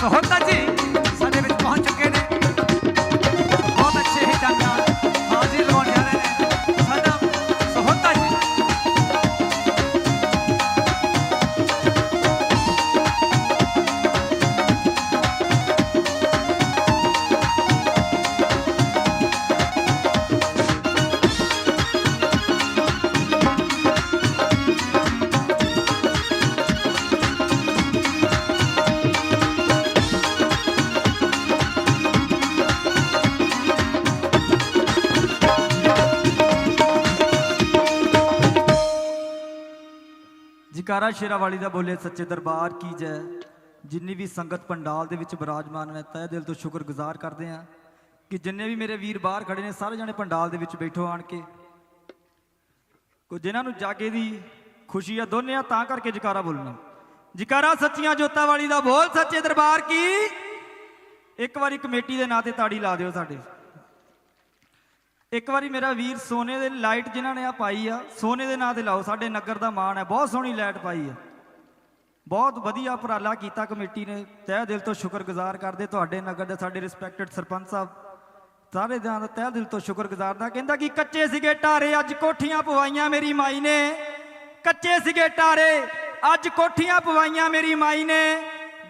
ਸਹੋਤਾ ਜਕਾਰਾ ਸ਼ੇਰਾਵਾਲੀ ਦਾ ਬੋਲੇ ਸੱਚੇ ਦਰਬਾਰ ਕੀ ਜੈ? ਜਿੰਨੀ ਵੀ ਸੰਗਤ ਪੰਡਾਲ ਦੇ ਵਿੱਚ ਬਿਰਾਜਮਾਨ ਨੇ ਤਹਿ ਦਿਲ ਤੋਂ ਸ਼ੁਕਰਗੁਜ਼ਾਰ ਕਰਦੇ ਹਾਂ ਕਿ ਜਿੰਨੇ ਵੀ ਮੇਰੇ ਵੀਰ ਬਾਹਰ ਖੜੇ ਨੇ, ਸਾਰੇ ਜਣੇ ਪੰਡਾਲ ਦੇ ਵਿੱਚ ਬੈਠੋ ਆਣ ਕੇ। ਕੋ ਜਿਨ੍ਹਾਂ ਨੂੰ ਜਾਗੇ ਦੀ ਖੁਸ਼ੀ ਆ, ਦੋਨੇ ਆ ਤਾਂ ਕਰਕੇ ਜਕਾਰਾ ਬੋਲਣਾ। ਜਕਾਰਾ ਸੱਚੀਆਂ ਜੋਤਾਂ ਵਾਲੀ ਦਾ ਬੋਲ, ਸੱਚੇ ਦਰਬਾਰ ਕੀ? ਇੱਕ ਵਾਰੀ ਕਮੇਟੀ ਦੇ ਨਾਂ ਤੇ ਤਾੜੀ ਲਾ ਦਿਓ ਸਾਡੇ। ਇੱਕ ਵਾਰੀ ਮੇਰਾ ਵੀਰ ਸੋਨੇ ਦੇ ਲਾਈਟ ਜਿਨ੍ਹਾਂ ਨੇ ਆ ਪਾਈ ਆ, ਸੋਨੇ ਦੇ ਨਾਂ ਤੇ ਲਾਓ, ਸਾਡੇ ਨਗਰ ਦਾ ਮਾਣ ਹੈ, ਬਹੁਤ ਸੋਹਣੀ ਲਾਈਟ ਪਾਈ ਆ। ਬਹੁਤ ਵਧੀਆ ਉਪਰਾਲਾ ਕੀਤਾ ਕਮੇਟੀ ਨੇ, ਤਹਿ ਦਿਲ ਤੋਂ ਸ਼ੁਕਰਗੁਜ਼ਾਰ ਕਰਦੇ ਤੁਹਾਡੇ ਨਗਰ ਦੇ ਸਾਡੇ ਰਿਸਪੈਕਟਡ ਸਰਪੰਚ ਸਾਹਿਬ। ਸਾਰੇ ਦਿਆਂ ਦਾ ਤਹਿ ਦਿਲ ਤੋਂ ਸ਼ੁਕਰਗੁਜ਼ਾਰ ਦਾ, ਕਹਿੰਦਾ ਕਿ ਕੱਚੇ ਸੀਗੇ ਟਾਰੇ, ਅੱਜ ਕੋਠੀਆਂ ਪਵਾਈਆਂ ਮੇਰੀ ਮਾਈ ਨੇ। ਕੱਚੇ ਸੀਗੇ ਟਾਰੇ, ਅੱਜ ਕੋਠੀਆਂ ਪਵਾਈਆਂ ਮੇਰੀ ਮਾਈ ਨੇ।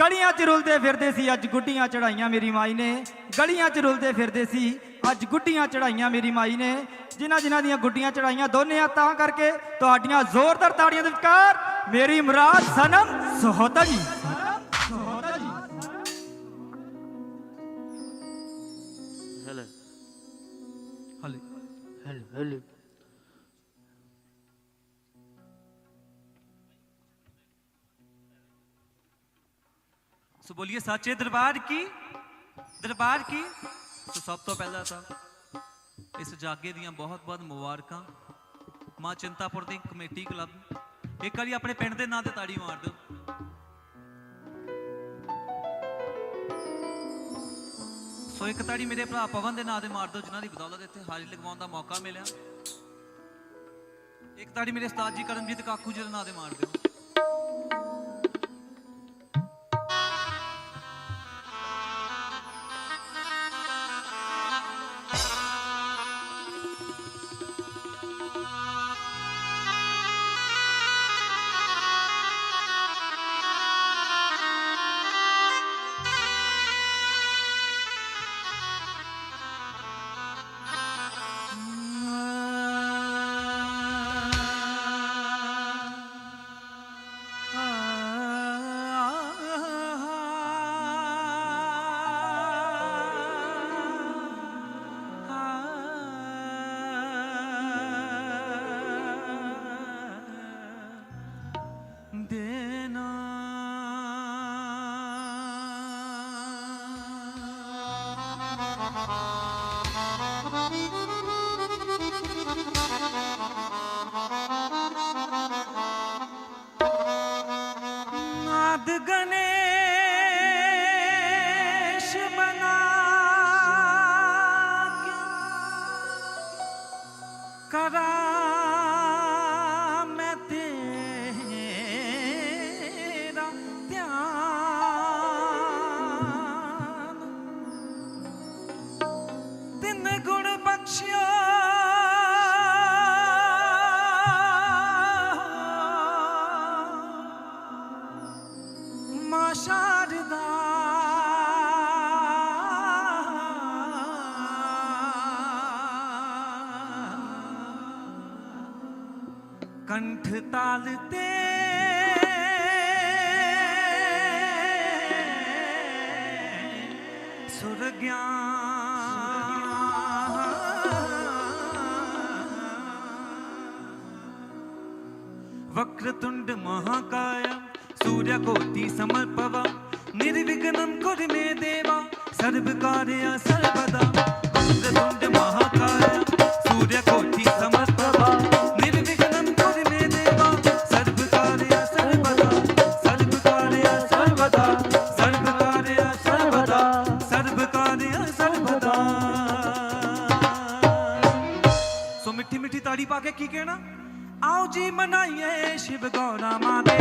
ਗਲੀਆਂ 'ਚ ਰੁਲਦੇ ਫਿਰਦੇ ਸੀ, ਅੱਜ ਗੁੱਡੀਆਂ ਚੜਾਈਆਂ ਮੇਰੀ ਮਾਈ ਨੇ। ਗਲੀਆਂ 'ਚ ਰੁਲਦੇ ਫਿਰਦੇ ਸੀ ਅੱਜ ਗੁੱਡੀਆਂ ਚੜਾਈਆਂ ਮੇਰੀ ਮਾਈ ਨੇ। ਜਿਨ੍ਹਾਂ ਜਿਨ੍ਹਾਂ ਦੀਆਂ ਗੁੱਡੀਆਂ ਚੜਾਈਆਂ ਦੋਨੇ ਆ ਤਾਂ ਕਰਕੇ ਤੁਹਾਡੀਆਂ ਜ਼ੋਰਦਾਰ ਤਾੜੀਆਂ ਦੇ ਵਿਚਕਾਰ ਮੇਰੀ ਮੁਰਾਦ ਸਨਮ ਸਹੋਤਾ ਜੀ. ਹਲੇ. ਸੋ ਬੋਲੀਏ ਸੱਚੇ ਦਰਬਾਰ ਕੀ? ਦਰਬਾਰ ਕੀ? ਸੋ ਸਭ ਤੋਂ ਪਹਿਲਾਂ ਤਾਂ ਇਸ ਜਾਗੇ ਦੀਆਂ ਬਹੁਤ-ਬਹੁਤ ਮੁਬਾਰਕਾਂ। ਮਾਂ ਚਿੰਤਾਪੁਰ ਦੀ ਕਮੇਟੀ ਕਲੱਬ ਇੱਕ ਵਾਰੀ ਆਪਣੇ ਪਿੰਡ ਦੇ ਨਾਂ ਤੇ ਤਾੜੀ ਮਾਰ ਦਿਓ। ਸੋ ਇੱਕ ਤਾੜੀ ਮੇਰੇ ਭਰਾ ਪਵਨ ਦੇ ਨਾਂ ਤੇ ਮਾਰ ਦਿਓ, ਜਿਨ੍ਹਾਂ ਦੀ ਬਦੌਲਤ ਇੱਥੇ ਹਾਜ਼ਰੀ ਲਗਵਾਉਣ ਦਾ ਮੌਕਾ ਮਿਲਿਆ। ਇੱਕ ਤਾੜੀ ਮੇਰੇ ਉਸਤਾਦ ਜੀ ਕਰਮਜੀਤ ਕਾਕੂ ਜੀ ਦੇ ਨਾਂ ਤੇ ਮਾਰ ਦਿਓ। Madhugana ਕੰਠ ਤਾਲ ਤੇ വക്രതുണ്ട് മഹാകായ സൂര്യകോട്ടി സമർപ്പവ നിർവിഘ്നം കൊടുമേ ദേവ സർവകാര്യ സർവദ. വക്രതുണ്ട് മഹാകായ സൂര്യകോട്ടി ਜੀ ਮਨਾਈਏ ਸ਼ਿਵ ਗੌਰਾ ਮਾਂ ਦੇ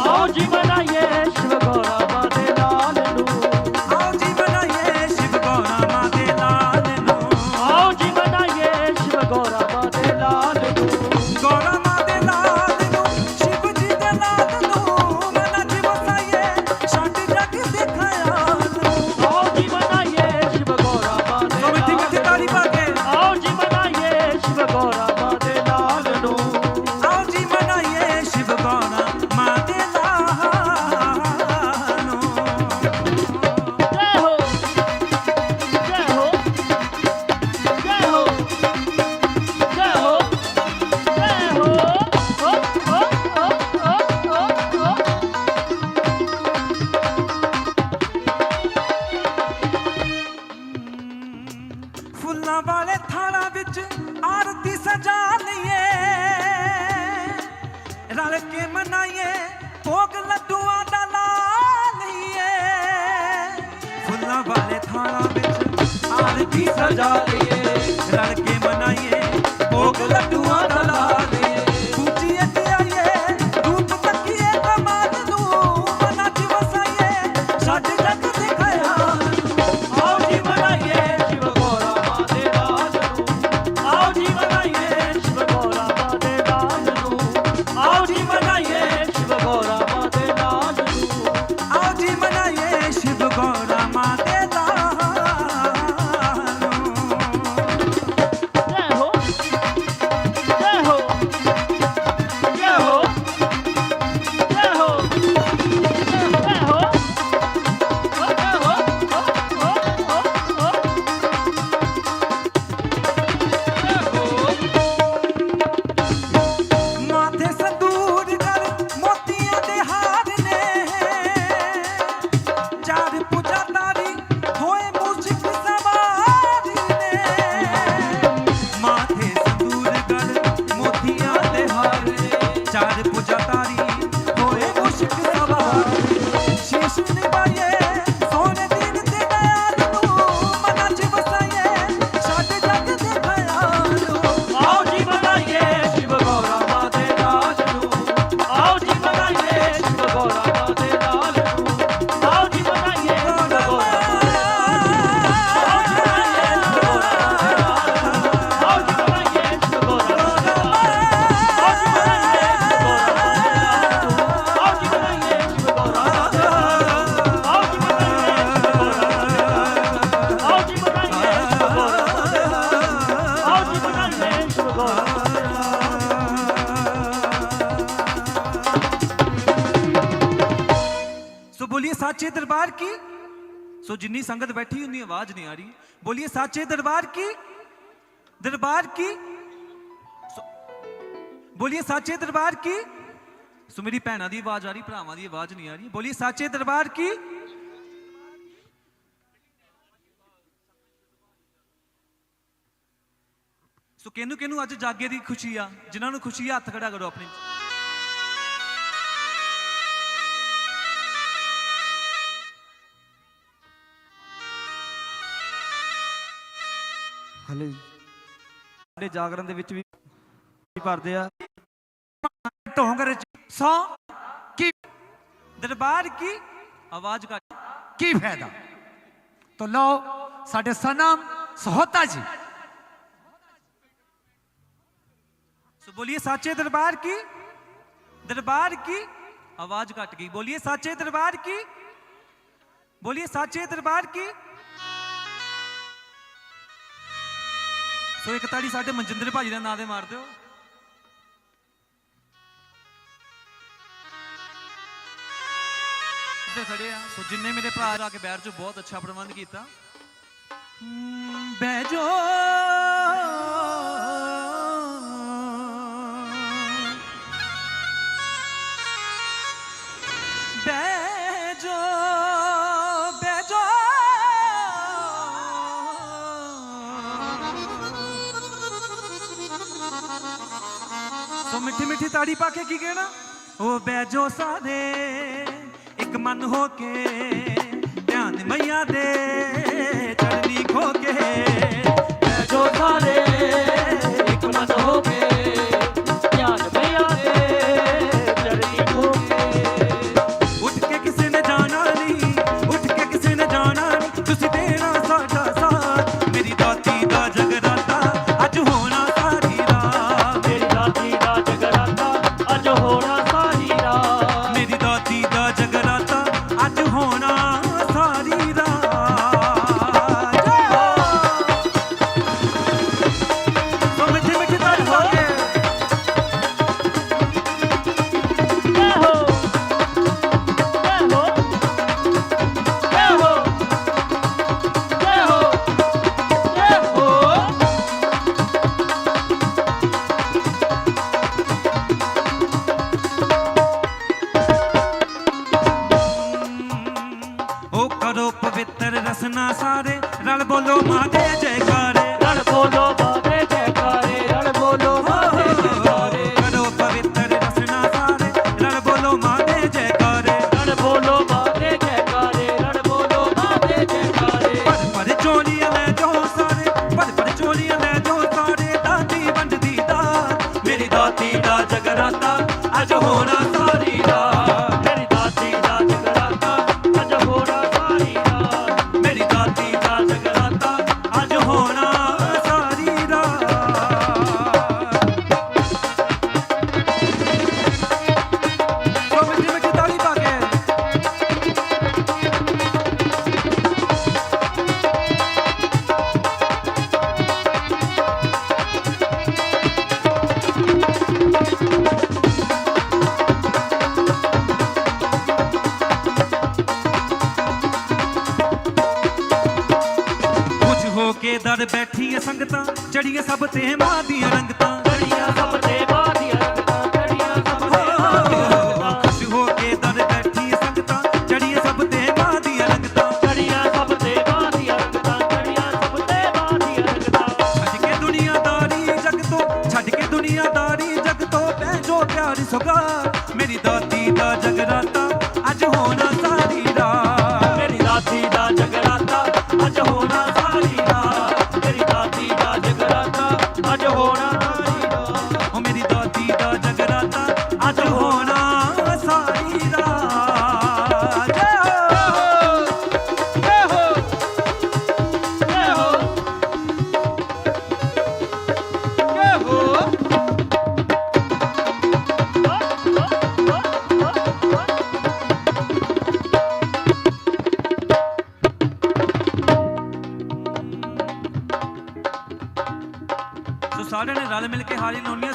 ਆਓ ਜੀ ਮਨਾਈਏ ਸ਼ਿਵ ਗੌਰਾ ਵਾਲੇ ਥਾਣਾ ਵਿੱਚ ਆਣ ਕੀ ਸਜਾ ਲਈਏ ਰਲ ਕੇ ਮਨਾਈਏ ਭੋਗ ਲੱਡੂਆਂ ਸੋ ਜਿੰਨੀ ਸੰਗਤ ਬੈਠੀ ਉਨੀ ਆਵਾਜ਼ ਨਹੀਂ ਆ ਰਹੀ। ਬੋਲੀਏ, ਸਾਚੇ ਦਰਬਾਰ ਕੀ? ਦਰਬਾਰ ਕੀ? ਸੋ- ਬੋਲੀਏ, ਸਾਚੇ ਦਰਬਾਰ ਕੀ? ਸੋ ਮੇਰੀ ਭੈਣਾਂ ਦੀ ਆਵਾਜ਼ ਆ ਰਹੀ, ਭਰਾਵਾਂ ਦੀ ਆਵਾਜ਼ ਨਹੀਂ ਆ ਰਹੀ। ਬੋਲੀਏ, ਸਾਚੇ ਦਰਬਾਰ ਕੀ? ਸੋ ਕਿਹਨੂੰ ਕਿਹਨੂੰ ਅੱਜ ਜਾਗੇ ਦੀ ਖੁਸ਼ੀ ਆ? ਜਿਨ੍ਹਾਂ ਨੂੰ ਖੁਸ਼ੀ ਆ, ਹੱਥ ਖੜਾ ਕਰੋ ਆਪਣੀ। ਹਲੇ ਸਾਡੇ ਜਾਗਰਣ ਦੇ ਵਿੱਚ ਵੀ ਭਰਦੇ ਆ। ਢੋਂਗਰ ਚ ਸੌ ਕੀ ਦਰਬਾਰ ਕੀ? ਆਵਾਜ਼ ਘੱਟ ਕੀ ਫਾਇਦਾ? ਤੋ ਲਓ, ਸਾਡੇ ਸਨਮ ਸਹੋਤਾ ਜੀ। ਸੋ ਬੋਲੀਏ ਸਾਚੇ ਦਰਬਾਰ ਕੀ? ਦਰਬਾਰ ਕੀ? ਆਵਾਜ਼ ਘਟ ਗਈ। ਬੋਲੀਏ ਸਾਚੇ ਦਰਬਾਰ ਕੀ? ਬੋਲੀਏ ਸਾਚੇ ਦਰਬਾਰ ਕੀ? ਸੋ ਇੱਕ ਤਾੜੀ ਸਾਡੇ ਮਨਜਿੰਦਰ ਭਾਜੀ ਦਾ ਨਾਂ ਦੇ ਮਾਰ ਦਿਓ। ਉੱਤੇ ਖੜੇ ਆ। ਸੋ ਜਿੰਨੇ ਮੇਰੇ ਭਰਾ ਆ ਕੇ ਬੈਠ ਜੋ ਬਹੁਤ ਅੱਛਾ ਪ੍ਰਬੰਧ ਕੀਤਾ। ਹਮ, ਮਿੱਠੀ ਮਿੱਠੀ ਤਾੜੀ ਪਾ ਕੇ ਕੀ ਕਹਿਣਾ? ਉਹ ਬਹਿ ਜੋ ਸਾਰੇ, ਇੱਕ ਮਨ ਹੋ ਕੇ, ਧਿਆਨ ਮਈਆਂ ਦੇ ਚੜਨੀ ਖੋ ਕੇ। ਬਹਿ ਜੋ ਸਾਰੇ। ਲੜੀਏ ਸਭ ਤੇ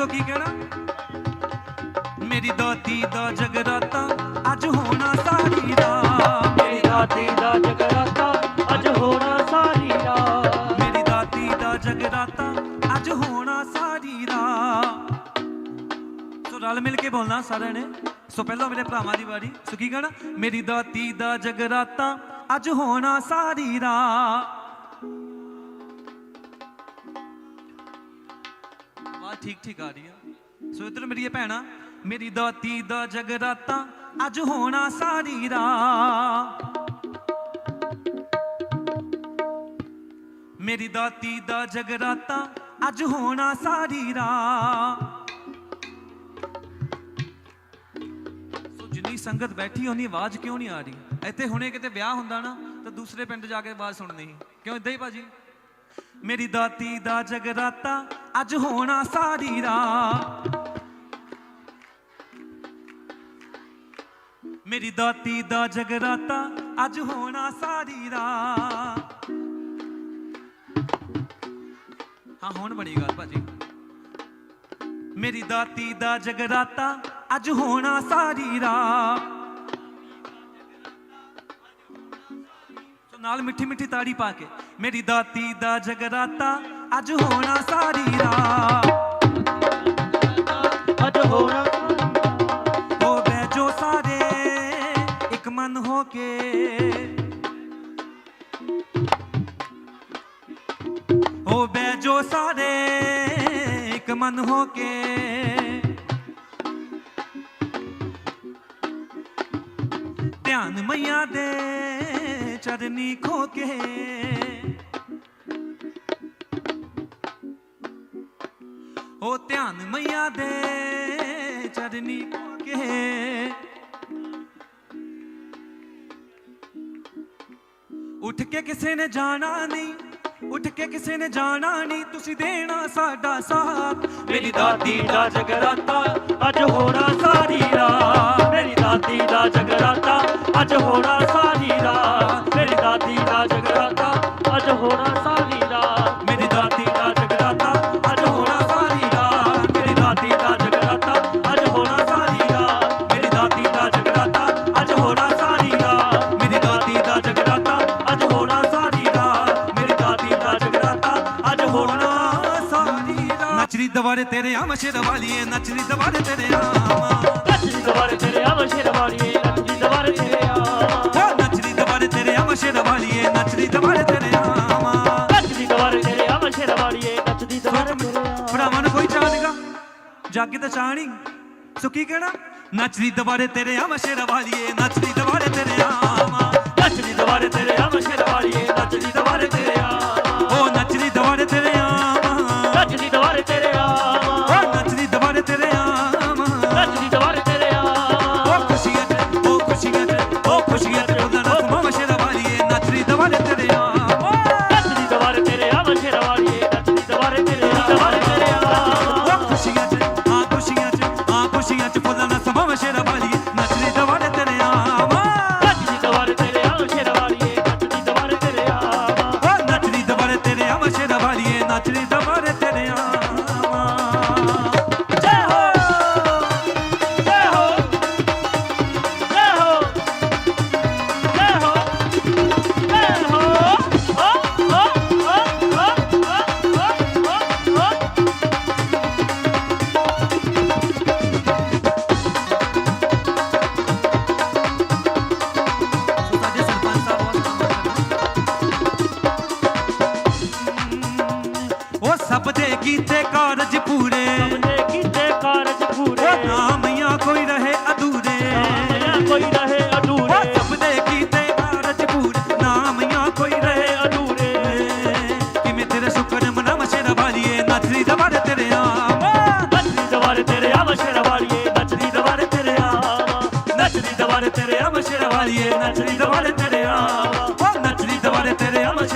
ਹਾਰੀ ਲਾਉਣੀ ਸੋ ਕੀ ਕਹਿਣਾ? ਮੇਰੀ ਦਾਤੀ ਦਾ ਜਗਰਾਤਾ ਅੱਜ ਹੋਣਾ ਸਾਰੀ ਰਾਤ। ਮੇਰੀ ਦਾਤੀ ਦਾ ਜਗਰਾਤਾ ਅੱਜ ਹੋਣਾ ਸਾਰੀ ਰਾਤ। ਮੇਰੀ ਦਾਤੀ ਦਾ ਜਗਰਾਤਾ ਅੱਜ ਹੋਣਾ ਸਾਰੀ ਰਾਤ। ਸੋ ਰਲ ਮਿਲ ਕੇ ਬੋਲਣਾ ਸਾਰਿਆਂ ਨੇ। ਸੋ ਪਹਿਲਾਂ ਮੇਰੇ ਭਰਾਵਾਂ ਦੀ ਵਾਰੀ। ਸੋ ਕੀ ਕਹਿਣਾ? ਮੇਰੀ ਦਾਤੀ ਦਾ ਜਗਰਾਤਾ ਅੱਜ ਹੋਣਾ ਸਾਰੀ ਰਾਤ। ਠੀਕ ਠੀਕ ਆ ਰਹੀ ਆ। ਸੋ ਇਧਰ ਮੇਰੀ ਇਹ ਭੈਣਾ, ਮੇਰੀ ਦਾਤੀ ਦਾ ਜਗਰਾਤਾ ਅੱਜ ਹੋਣਾ ਸਾਰੀ ਰਾਤ। ਮੇਰੀ ਦਾਤੀ ਦਾ ਜਗਰਾਤਾ ਅੱਜ ਹੋਣਾ ਸਾਰੀ ਰਾਤ। ਸੋ ਜਿੰਨੀ ਸੰਗਤ ਬੈਠੀ ਉਹਨੀ ਆਵਾਜ਼ ਕਿਉਂ ਨਹੀਂ ਆ ਰਹੀ? ਇੱਥੇ ਹੁਣੇ ਕਿਤੇ ਵਿਆਹ ਹੁੰਦਾ ਨਾ, ਤਾਂ ਦੂਸਰੇ ਪਿੰਡ ਜਾ ਕੇ ਆਵਾਜ਼ ਸੁਣਨੀ ਸੀ। ਕਿਉਂ ਇਦਾਂ ਹੀ ਭਾਜੀ? ਮੇਰੀ ਦਾਤੀ ਦਾ ਜਗਰਾਤਾ ਅੱਜ ਹੋਣਾ ਸਾਰੀ ਰਾਤ। ਮੇਰੀ ਦਾਤੀ ਦਾ ਜਗਰਾਤਾ ਅੱਜ ਹੋਣਾ ਸਾਰੀ ਰਾਤ। ਹਾਂ, ਹੁਣ ਬਣੀ ਗੱਲ ਭਾਜੀ। ਮੇਰੀ ਦਾਤੀ ਦਾ ਜਗਰਾਤਾ ਅੱਜ ਹੋਣਾ ਸਾਰੀ ਰਾਤ। ਨਾਲ ਮਿੱਠੀ ਮਿੱਠੀ ਤਾੜੀ ਪਾ ਕੇ। ਮੇਰੀ ਦਾਤੀ ਦਾ ਜਗਰਾਤਾ, ਅੱਜ ਹੋਣਾ ਸਾਰੀ ਰਾਤ। ਅੱਜ ਹੋਣਾ। ਹੋ ਬੈਜੋ ਸਾਰੇ, ਇੱਕ ਮਨ ਹੋ ਕੇ। ਹੋ ਬੈਜੋ ਸਾਰੇ, ਇੱਕ ਮਨ ਹੋ ਕੇ। ਧਿਆਨ ਮਈਆਂ ਦੇ ਚਰਨੀ ਖੋ ਕੇ ਉਹ ਧਿਆਨ ਮਈਆ ਦੇ ਚਰਨੀ ਖੋ ਕੇ ਉੱਠ ਕੇ ਕਿਸੇ ਨੇ ਜਾਣਾ ਨਹੀਂ, ਉੱਠ ਕੇ ਕਿਸੇ ਨੇ ਜਾਣਾ ਨਹੀਂ, ਤੁਸੀਂ ਦੇਣਾ ਸਾਡਾ ਸਾਥ। ਮੇਰੀ ਦਾਦੀ ਦਾ ਜਗਰਾਤਾ, ਅੱਜ ਹੋਣਾ ਸਾਰੀ ਰਾਤ। ਮੇਰੀ ਦਾਤੀ ਦਾ ਜਗਰਾਤਾ, ਅੱਜ ਹੋਣਾ ਸਾਰੀ ਰਾਤ। ਦਾਤੀ ਦਾ ਜਗਰਾਤਾ ਅੱਜ ਹੋਣਾ ਸਾਰੀ ਰਾਤ। ਮੇਰੀ ਦਾ ਜਗਰਾਤਾ ਅੱਜ ਹੋਣਾ ਸਾਰੀ ਰਾਤ। ਮੇਰੀ ਦਾ ਜਗਰਾਤਾ ਅੱਜ ਹੋਣਾ ਸਾਰੀ ਰਾਤ। ਮੇਰੀ ਦਾਤੀ ਦਾ ਜਗਰਾਤਾ ਅੱਜ ਹੋਣਾ ਸਾਰੀ ਰਾਤ। ਮੇਰੀ ਦਾਤੀ ਦਾ ਜਗਰਾਤਾ ਅੱਜ ਹੋਣਾ ਸਾਰੀ ਰਾਤ। ਮੇਰੀ ਦਾਤੀ ਦਾ ਜਗਰਾਤਾ ਅੱਜ ਹੋਣਾ ਸਾਰੀ ਰਾਤ। ਨਚਰੀ ਦਵਾਰੇ ਤੇਰੇ ਆ ਮਸ਼ੇਰ ਵਾਲੀਏ ਨਚਰੀ ਦਵਾਰੇ ਤੇਰੇ ਆ ਨੱਚਦੀ ਦਵਾਰੇ ਤੇਰੇ ਆਵਾਂ ਸ਼ੇਰਵਾਲੀਏ ਨੱਚਦੀ ਜਾਗੀ ਤਾਂ ਚਾਹ ਨਹੀਂ ਸੋ ਕੀ ਕਹਿਣਾ? ਨੱਚਦੀ ਦਵਾਰੇ ਤੇਰੇ ਆ ਮਸ਼ੇਰ ਵਾਲੀਏ ਨਚਦੀ ਦਵਾਰੇ ਤੇਰੇ ਆ ਨੱਚਦੀ ਦਵਾਰੇ ਤੇਰੇ ਆਵਾਂ ਸ਼ੇਰਵਾਲੀਏ ਨੱਚਦੀ ਦਵਾਰੇ ਤੇਰੇ ਆ